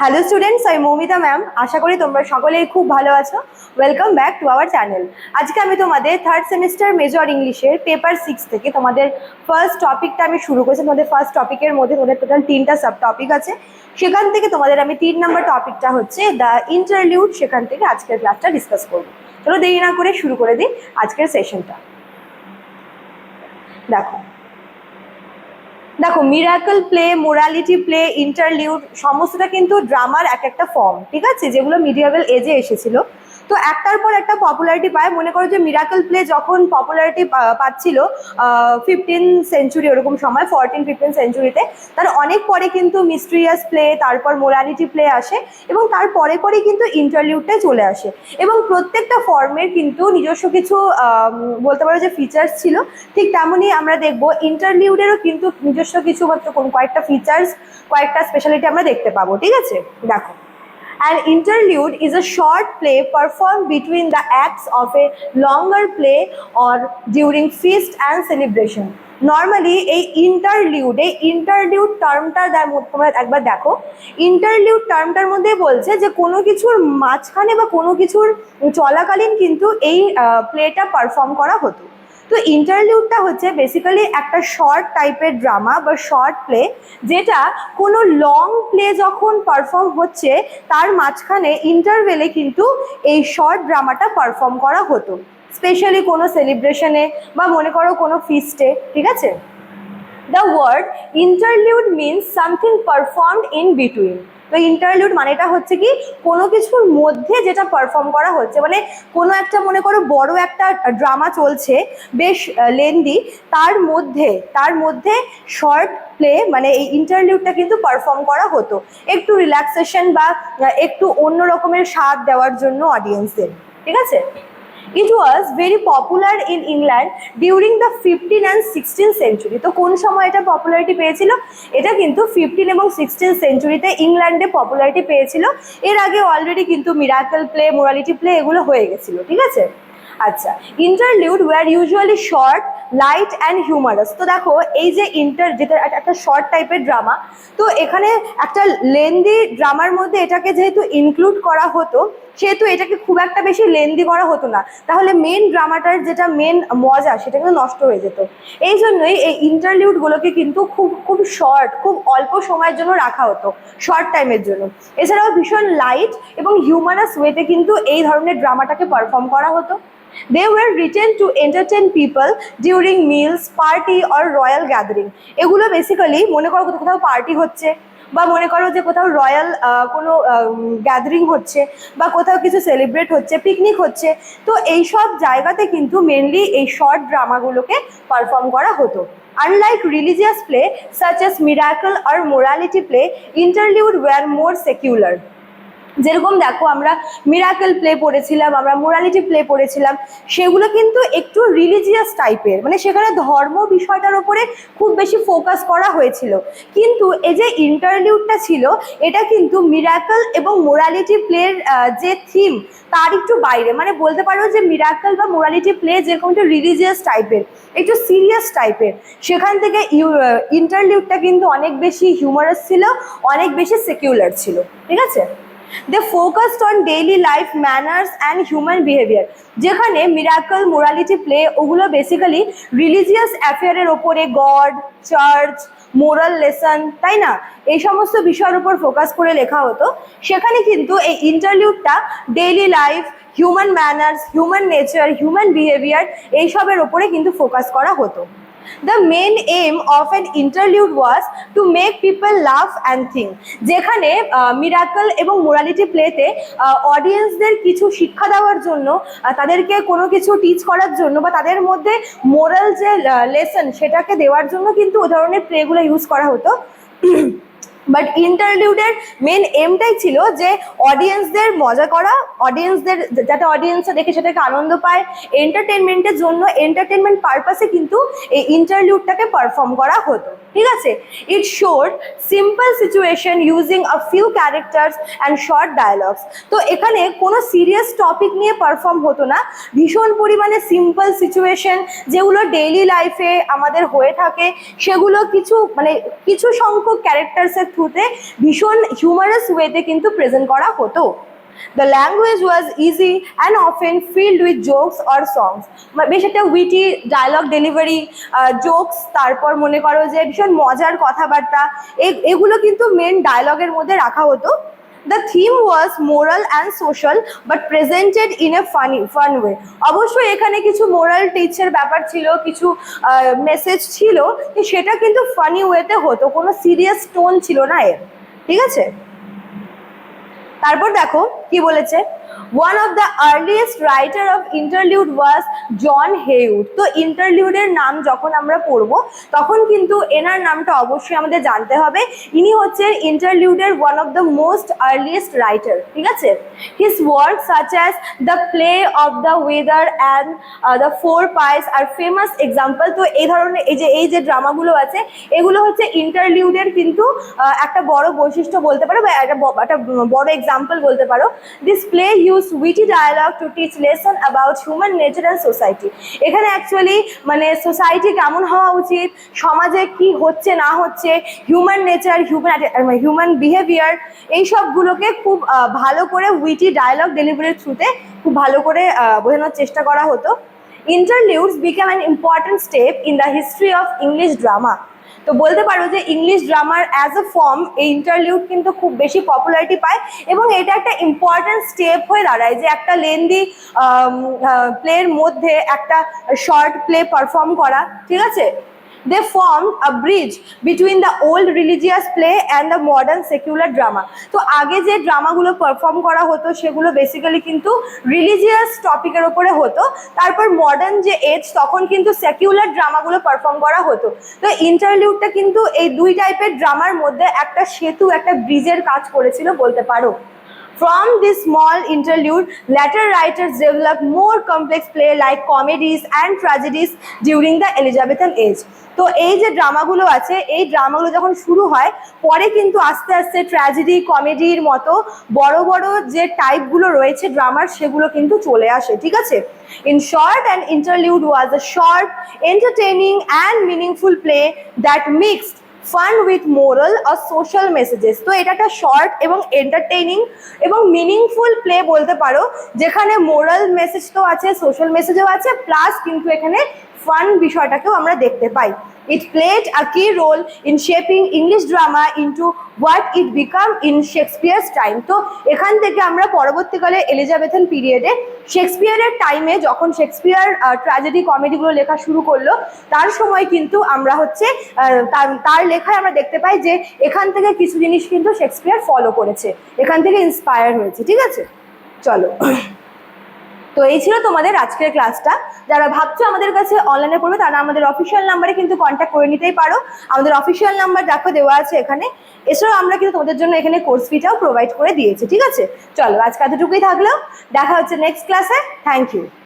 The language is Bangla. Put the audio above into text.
হ্যালো স্টুডেন্টস আমি মৌমিতা ম্যাম আশা করি তোমরা সকলেই খুব ভালো আছো। Welcome back to our channel আজকে আমি তোমাদের থার্ড সেমিস্টার মেজর ইংলিশের পেপার সিক্স থেকে তোমাদের ফার্স্ট টপিকটা আমি শুরু করেছি। তোমাদের ফার্স্ট টপিকের মধ্যে তোমাদের টোটাল তিনটা সাব টপিক আছে। সেখান থেকে তোমাদের আমি তিন নম্বর টপিকটা হচ্ছে দ্য ইন্টারলিউড সেখান থেকে আজকের ক্লাসটা ডিসকাস করব। চলো দেরি না করে শুরু করে দিই আজকের সেশনটা দেখো দেখো miracle play morality play interlude সমস্তটা কিন্তু ড্রামার এক একটা ফর্ম ঠিক আছে? যেগুলো মিডিয়াবেল এজে এসেছিল। তো একটার পর একটা পপুলারিটি পায়। মনে করো যে মিরাকল প্লে যখন পপুলারিটি পাচ্ছিল ফিফটিন সেঞ্চুরি ওরকম সময় ফোরটিন ফিফটিন সেঞ্চুরিতে তার অনেক পরে কিন্তু মিস্ট্রিয়াস প্লে তারপর মোরালিটি প্লে আসে এবং তার পরে পরে কিন্তু ইন্টারলিউডটাই চলে আসে। এবং প্রত্যেকটা ফর্মের কিন্তু নিজস্ব কিছু বলতে পারো যে ফিচার্স ছিল, ঠিক তেমনই আমরা দেখব ইন্টারলিউডেরও কিন্তু নিজস্ব কিছু মাত্র কোন কয়েকটা ফিচার্স কয়েকটা স্পেশালিটি আমরা দেখতে পাবো, ঠিক আছে? দেখো। An interlude is a short play performed between the acts of a longer play or during feast and celebration. Normally এই ইন্টারলিউড এই ইন্টারলিউড টার্মটা তোমরা একবার দেখো ইন্টারলিউড টার্মটার মধ্যে বলছে যে, কোনো কিছুর মাঝখানে বা কোনো কিছুর চলাকালীন কিন্তু এই প্লেটা পারফর্ম করা হতো তো ইন্টারলিউডটা হচ্ছে বেসিক্যালি একটা শর্ট টাইপের ড্রামা বা শর্ট প্লে যেটা কোনো লং প্লে যখন পারফর্ম হচ্ছে, তার মাঝখানে ইন্টারভেলে কিন্তু এই শর্ট ড্রামাটা পারফর্ম করা হতো। স্পেশালি কোনো সেলিব্রেশনে বা মনে করো কোনো ফিস্টে ঠিক আছে? The word interlude means something performed in between তো ইন্টারলিউড মানেটা হচ্ছে কি, কোনো কিছুর মধ্যে যেটা পারফর্ম করা হচ্ছে মানে কোনো একটা মনে করো বড় একটা ড্রামা চলছে, বেশ লেন্দি তার মধ্যে তার মধ্যে শর্ট প্লে মানে এই ইন্টারলিউডটা কিন্তু পারফর্ম করা হতো। একটু রিল্যাক্সেশন বা একটু অন্য রকমের স্বাদ দেওয়ার জন্য অডিয়েন্সদের ঠিক আছে? It was very popular in England during the fifteen and sixteen century তো কোন সময় এটা পপুলারিটি পেয়েছিল? এটা কিন্তু ফিফটিন এবং সিক্সটিন সেঞ্চুরিতে ইংল্যান্ডে পপুলারিটি পেয়েছিল। এর আগে অলরেডি কিন্তু মিরাকল প্লে মোরালিটি প্লে এগুলো হয়ে গেছিল, ঠিক আছে? আচ্ছা interlude were usually short light and humorous. তো দেখো, এই যে ইন্টার, যেটা একটা- শর্ট টাইপের ড্রামা, তো এখানে একটা লেন্দি ড্রামার মধ্যে এটাকে যেহেতু ইনক্লুড করা হতো, সেহেতু এটাকে খুব একটা বেশি লেন্দি করা হতো না। তাহলে মেন ড্রামাটার যেটা মেন মজা, সেটা কিন্তু নষ্ট হয়ে যেত। এই জন্যই এই ইন্টারলিউডগুলোকে কিন্তু খুব খুব শর্ট খুব অল্প সময়ের জন্য রাখা হতো শর্ট টাইমের জন্য। এছাড়াও ভীষণ লাইট এবং হিউমারাস ওয়েতে কিন্তু এই ধরনের ড্রামাটাকে পারফর্ম করা হতো। They were written to entertain people during meals party or royal gathering এগুলো বেসিক্যালি মনে করো কোথাও কোথাও পার্টি হচ্ছে বা মনে করো যে কোথাও রয়্যাল কোনো গ্যাদারিং হচ্ছে বা কোথাও কিছু সেলিব্রেট হচ্ছে পিকনিক হচ্ছে। তো এই সব জায়গাতে কিন্তু মেনলি এই শর্ট ড্রামাগুলোকে পারফর্ম করা হতো। Unlike religious play such as miracle or morality play, interlude were more secular. যেরকম দেখো আমরা মিরাকেল প্লে পড়েছিলাম, আমরা মোরালিটি প্লে পড়েছিলাম, সেগুলো কিন্তু একটু রিলিজিয়াস টাইপের মানে সেখানে ধর্ম বিষয়টার ওপরে খুব বেশি ফোকাস করা হয়েছিল। কিন্তু এই যে ইন্টারলিউডটা ছিল, এটা কিন্তু মিরাকেল এবং মোরালিটি প্লের যে থিম তার একটু বাইরে। মানে বলতে পারো যে মিরাকেল বা মোরালিটি প্লে যেরকম একটু রিলিজিয়াস টাইপের একটু সিরিয়াস টাইপের সেখান থেকে ইন্টারলিউডটা কিন্তু অনেক বেশি হিউমারাস ছিল, অনেক বেশি সেকিউলার ছিল। ঠিক আছে? They focused on daily life manners and human behaviour যেখানে মিরাকল মোরালিটি প্লে ওগুলো বেসিক্যালি রিলিজিয়াস অ্যাফেয়ারের ওপরে গড চার্চ মোরাল লেসন তাই না? এই সমস্ত বিষয়ের উপর ফোকাস করে লেখা হতো। সেখানে কিন্তু এই ইন্টারলিউডটা daily life human manners human nature human behaviour এইসবের ওপরে কিন্তু ফোকাস করা হতো। The main aim of an interlude was to make people laugh and think যেখানে মিরাকল এবং মোরালিটি প্লেতে অডিয়েন্সদের কিছু শিক্ষা দেওয়ার জন্য তাদেরকে কোনো কিছু টিচ করার জন্য বা তাদের মধ্যে মোরাল যে লেসন সেটাকে দেওয়ার জন্য কিন্তু ওই ধরনের প্লেগুলো ইউজ করা হতো। বাট ইন্টারলিউডের মেন এমটাই ছিল যে অডিয়েন্সদের মজা করা অডিয়েন্সদের যাতে অডিয়েন্সরা দেখে সেটাকে আনন্দ পায়। এন্টারটেনমেন্টের জন্য এন্টারটেনমেন্ট পারপাসে কিন্তু এই ইন্টারলিউডটাকে পারফর্ম করা হতো। ঠিক আছে? It showed simple situation using a few characters and short dialogues তো এখানে কোনো সিরিয়াস টপিক নিয়ে পারফর্ম হতো না। ভীষণ পরিমাণে সিম্পল সিচুয়েশন যেগুলো ডেইলি লাইফে আমাদের হয়ে থাকে, সেগুলো কিছু মানে কিছু সংখ্যক ক্যারেক্টার্সের থ্রুতে ভীষণ হিউমারাস ওয়েতে কিন্তু প্রেজেন্ট করা হতো। The language was easy and often filled with jokes or songs বেশ একটা উইটি ডায়লগ ডেলিভারি জোকস তারপর মনে করো যে ভীষণ মজার কথাবার্তা এগুলো কিন্তু মেন ডায়লগের মধ্যে রাখা হতো। The theme was moral and social but presented in a funny fun way অবশ্যই এখানে কিছু মোরাল টিচের ব্যাপার ছিল, কিছু মেসেজ ছিল সেটা কিন্তু ফানি ওয়েতে হতো, কোনো সিরিয়াস টোন ছিল না এর। ঠিক আছে? তারপর দেখো কি বলেছে। One of the earliest writer of interlude was John Heywood তো ইন্টারলিউডের নাম যখন আমরা পড়ব তখন কিন্তু এনার নামটা অবশ্যই আমাদের জানতে হবে। ইনি হচ্ছেন ইন্টারলিউডের one of the most earliest writer ঠিক আছে? His work such as the play of the weather and the four P's R famous example তো এই ধরনের এই যে এই যে ড্রামাগুলো আছে এগুলো হচ্ছে ইন্টারলিউডের কিন্তু আহ, একটা বড় বৈশিষ্ট্য বলতে পারো বা একটা একটা বড় এক্সাম্পল বলতে পারো। This play use witty dialogue to teach lesson about human nature and society এখানে অ্যাকচুয়ালি মানে সোসাইটি কেমন হওয়া উচিত? সমাজে কি হচ্ছে, না হচ্ছে? Human nature human human behaviour এই সবগুলোকে খুব ভালো করে উইটি ডায়ালগ ডেলিভারির থ্রুতে খুব ভালো করে বোঝানোর চেষ্টা করা হতো। Interludes became an important step in the history of English drama তো বলতে পারো যে ইংলিশ ড্রামার অ্যাজ এ ফর্ম এই ইন্টারলিউড কিন্তু খুব বেশি পপুলারিটি পায় এবং এটা একটা ইম্পর্ট্যান্ট স্টেপ হয়ে দাঁড়ায় যে একটা লেন্দি প্লের মধ্যে একটা শর্ট প্লে পারফর্ম করা, ঠিক আছে? They form a bridge between the old religious play and the modern secular drama তো আগে যে ড্রামাগুলো পারফর্ম করা হতো, সেগুলো বেসিক্যালি কিন্তু রিলিজিয়াস টপিকের ওপরে হতো। তারপর মডার্ন যে এজ তখন কিন্তু সেকুলার ড্রামাগুলো পারফর্ম করা হতো। তো ইন্টারলিউডটা কিন্তু এই দুই টাইপের ড্রামার মধ্যে একটা সেতু, একটা ব্রিজের কাজ করেছিল বলতে পারো। From this small interlude, later writers developed more complex play like comedies and tragedies during the Elizabethan age. তো এই যে ড্রামাগুলো আছে এই ড্রামাগুলো যখন শুরু হয় পরে কিন্তু আস্তে আস্তে ট্র্যাজেডি কমেডির মতো বড় বড় যে টাইপগুলো রয়েছে ড্রামার সেগুলো কিন্তু চলে আসে ঠিক আছে in short and interlude was a short entertaining and meaningful play that mixed fun with moral R social messages তো এটা একটা শর্ট এবং এন্টারটেইনিং এবং মিনিংফুল প্লে বলতে পারো, যেখানে মোরাল মেসেজ তো আছে সোশ্যাল মেসেজও আছে প্লাস কিন্তু এখানে ফান বিষয়টাকেও আমরা দেখতে পাই। It played a key role in shaping English drama into what it become in Shakespeare's time তো এখান থেকে আমরা পরবর্তীকালে এলিজাবেথন পিরিয়ডে শেক্সপিয়ারের টাইমে যখন শেক্সপিয়ার ট্র্যাজেডি কমেডিগুলো লেখা শুরু করল, তার সময় কিন্তু আমরা হচ্ছে তার- তার লেখায় আমরা দেখতে পাই যে এখান থেকে কিছু জিনিস কিন্তু শেক্সপিয়ার ফলো করেছে। এখান থেকে ইন্সপায়ার হয়েছে। ঠিক আছে? চলো। তো এই ছিল তোমাদের আজকের ক্লাসটা যারা ভাবছ আমাদের কাছে অনলাইনে পড়বে, তারা আমাদের অফিসিয়াল নাম্বারে কিন্তু কন্ট্যাক্ট করে নিতেই পারো। আমাদের অফিসিয়াল নাম্বার দেখো দেওয়া আছে এখানে। এছাড়াও আমরা কিন্তু তোমাদের জন্য এখানে কোর্স ফিটাও প্রোভাইড করে দিয়েছি, ঠিক আছে? চলো আজকে এতটুকুই থাকলেও দেখা হচ্ছে নেক্সট ক্লাসে থ্যাংক ইউ